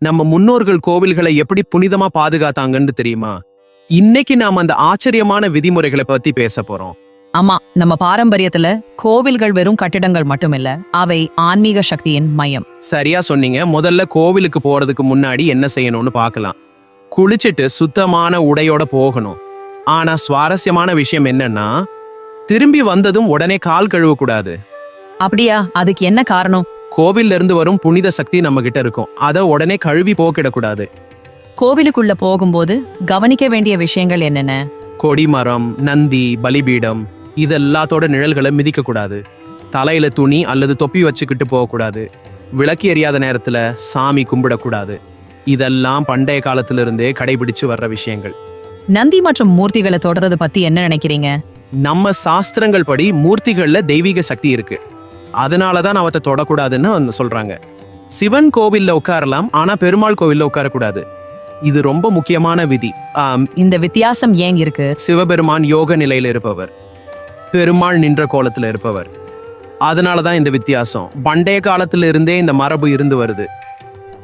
நம்ம முன்னோர்கள் கோவில்களை எப்படி புனிதமா பாதுகாத்தாங்கன்னு தெரியுமா? இன்னைக்கு நாம அந்த ஆச்சரியமான விதிமுறைகளை பத்தி பேச போறோம். ஆமா நம்ம பாரம்பரியத்துல கோவில்கள் வெறும் கட்டிடங்கள் மட்டுமில்ல அவை ஆன்மீக சக்தியின் மையம். சரியா சொன்னீங்க. முதல்ல கோவிலுக்கு போறதுக்கு முன்னாடி என்ன செய்யணும்னு பார்க்கலாம் குளிச்சிட்டு சுத்தமான உடையோட போகணும். ஆனா சுவாரஸ்யமான விஷயம் என்னன்னா திரும்பி வந்ததும் உடனே கால் கழுவக்கூடாது. அப்படியா? அதுக்கு என்ன காரணம்? கோவில்ல இருந்து வரும் புனித சக்தி நம்ம கிட்ட இருக்கும். அதை உடனே கழுவி போக்கிடக்கூடாது கோவிலுக்குள்ள போகும்போது கவனிக்க வேண்டிய விஷயங்கள் என்னென்ன? கொடிமரம் நந்தி பலிபீடம் இதெல்லாத்தோட நிழல்களை மிதிக்க கூடாது. தலையில துணி அல்லது தொப்பி வச்சுக்கிட்டு போகக்கூடாது விளக்கு எரியாத நேரத்துல சாமி கும்பிடக்கூடாது. இதெல்லாம் பண்டைய காலத்துல இருந்தே கடைபிடிச்சு வர்ற விஷயங்கள். நந்தி மற்றும் மூர்த்திகளை தொடறது பத்தி என்ன நினைக்கிறீங்க? நம்ம சாஸ்திரங்கள் படி மூர்த்திகள்ல தெய்வீக சக்தி இருக்கு. அதனால தான் அவற்றை தொடக்கூடாதுன்னு வந்து சொல்றாங்க. சிவன் கோவில்ல உட்காரலாம் ஆனா பெருமாள் கோவில்ல உட்காரக்கூடாது. இது ரொம்ப முக்கியமான விதி. இந்த வித்தியாசம் ஏன் இருக்கு? சிவபெருமான் யோக நிலையில இருப்பவர். பெருமாள் நின்ற கோலத்துல இருப்பவர். அதனால தான் இந்த வித்தியாசம். பண்டைய காலத்துல இருந்தே இந்த மரபு இருந்து வருது.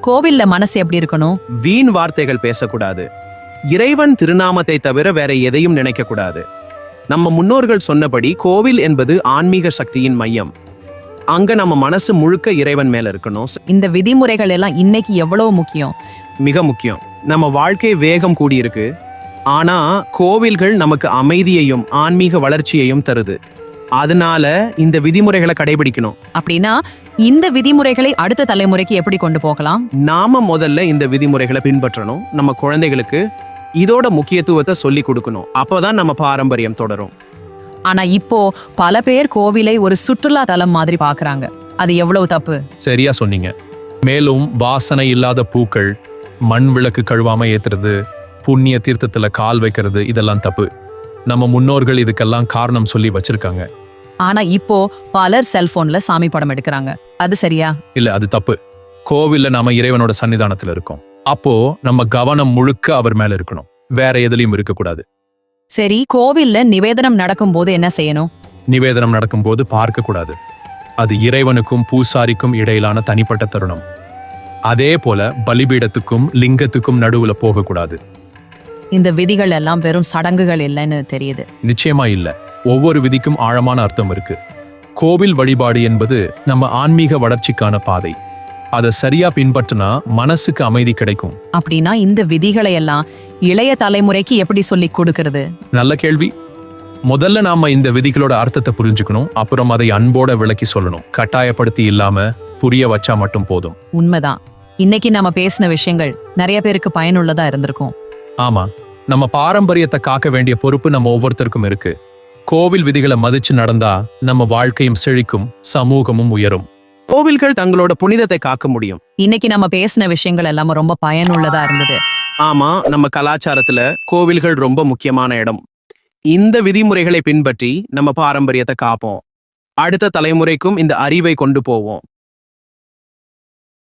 கோவில்ல மனசு எப்படி இருக்கணும்? வீண் வார்த்தைகள் பேசக்கூடாது. இறைவன் திருநாமத்தை தவிர வேற எதையும் நினைக்க கூடாது நம்ம முன்னோர்கள் சொன்னபடி கோவில் என்பது ஆன்மீக சக்தியின் மையம். அங்க நம்ம மனசு முழுக்க இறைவன் மேல இருக்கணும். இந்த விதிமுறைகள் எல்லாம் இன்னைக்கு எவ்வளவு முக்கியம்? மிக முக்கியம். நம்ம வாழ்க்கை வேகம் கூடியிருக்கு. ஆனா கோவில்கள் நமக்கு அமைதியையும் ஆன்மீக வளர்ச்சியையும் தருது. அதனால இந்த விதிமுறைகளை கடைபிடிக்கணும். அப்படின்னா இந்த விதிமுறைகளை அடுத்த தலைமுறைக்கு எப்படி கொண்டு போகலாம்? நாம முதல்ல இந்த விதிமுறைகளை பின்பற்றணும். நம்ம குழந்தைகளுக்கு இதோட முக்கியத்துவத்தை சொல்லி கொடுக்கணும். அப்பதான் நம்ம பாரம்பரியம் தொடரும். ஆனா இப்போ பல பேர் கோவிலை ஒரு சுற்றுலா தலம் மாதிரி பாக்குறாங்க அது எவ்வளவு தப்பு? சரியா சொன்னீங்க. மேலும் வாசனை இல்லாத பூக்கள் மண் விளக்கு கழுவாம ஏத்துறது புண்ணிய தீர்த்தத்துல கால் வைக்கிறது இதெல்லாம் தப்பு. நம்ம முன்னோர்கள் இதுக்கெல்லாம் காரணம் சொல்லி வச்சிருக்காங்க. ஆனா இப்போ பலர் செல்போன்ல சாமி படம் எடுக்கிறாங்க. அது சரியா? இல்ல அது தப்பு. கோவில்ல நாம இறைவனோட சன்னிதானத்துல இருக்கோம். அப்போ நம்ம கவனம் முழுக்க அவர் மேல இருக்கணும். வேற எதுலயும் இருக்கக்கூடாது. சரி கோவில்ல நிவேதனம் நடக்கும்போது என்ன செய்யணும்? நிவேதனம் நடக்கும்போது பார்க்க கூடாது அது இறைவனுக்கும் பூசாரிக்கும் இடையிலான தனிப்பட்ட தருணம். அதே போல பலிபீடத்துக்கும் லிங்கத்துக்கும் நடுவுல போகக்கூடாது. இந்த விதிகள் எல்லாம் வெறும் சடங்குகள் இல்லைன்னு தெரியுது. நிச்சயமா இல்ல. ஒவ்வொரு விதிக்கும் ஆழமான அர்த்தம் இருக்கு. கோவில் வழிபாடு என்பது நம்ம ஆன்மீக வளர்ச்சிக்கான பாதை. அதை சரியா பின்பற்றினா மனசுக்கு அமைதி கிடைக்கும். அப்படின்னா இந்த விதிகளை எல்லாம் இளைய தலைமுறைக்கு எப்படி சொல்லி கொடுக்கறது? நல்ல கேள்வி. முதல்ல நாம இந்த விதிகளோட அர்த்தத்தை புரிஞ்சுக்கணும். அப்புறம் அதை அன்போட விளக்கி சொல்லணும். கட்டாயப்படுத்தி இல்லாம புரிய வச்சா மட்டும் போதும். உண்மைதான். இன்னைக்கு நாம பேசின விஷயங்கள் நிறைய பேருக்கு பயனுள்ளதா இருந்திருக்கும். ஆமா. நம்ம பாரம்பரியத்தை காக்க வேண்டிய பொறுப்பு நம்ம ஒவ்வொருத்தருக்கும் இருக்கு. கோவில் விதிகளை மதிச்சு நடந்தா நம்ம வாழ்க்கையும் செழிக்கும் சமூகமும் உயரும். கோவில்கள் தங்களோட புனிதத்தை காக்க முடியும். இன்னைக்கு நம்ம பேசின விஷயங்கள் எல்லாம் ரொம்ப பயனுள்ளதா இருந்தது. ஆமா நம்ம கலாச்சாரத்துல கோவில்கள் ரொம்ப முக்கியமான இடம். இந்த விதிமுறைகளை பின்பற்றி நம்ம பாரம்பரியத்தை காப்போம். அடுத்த தலைமுறைக்கும் இந்த அறிவை கொண்டு போவோம்.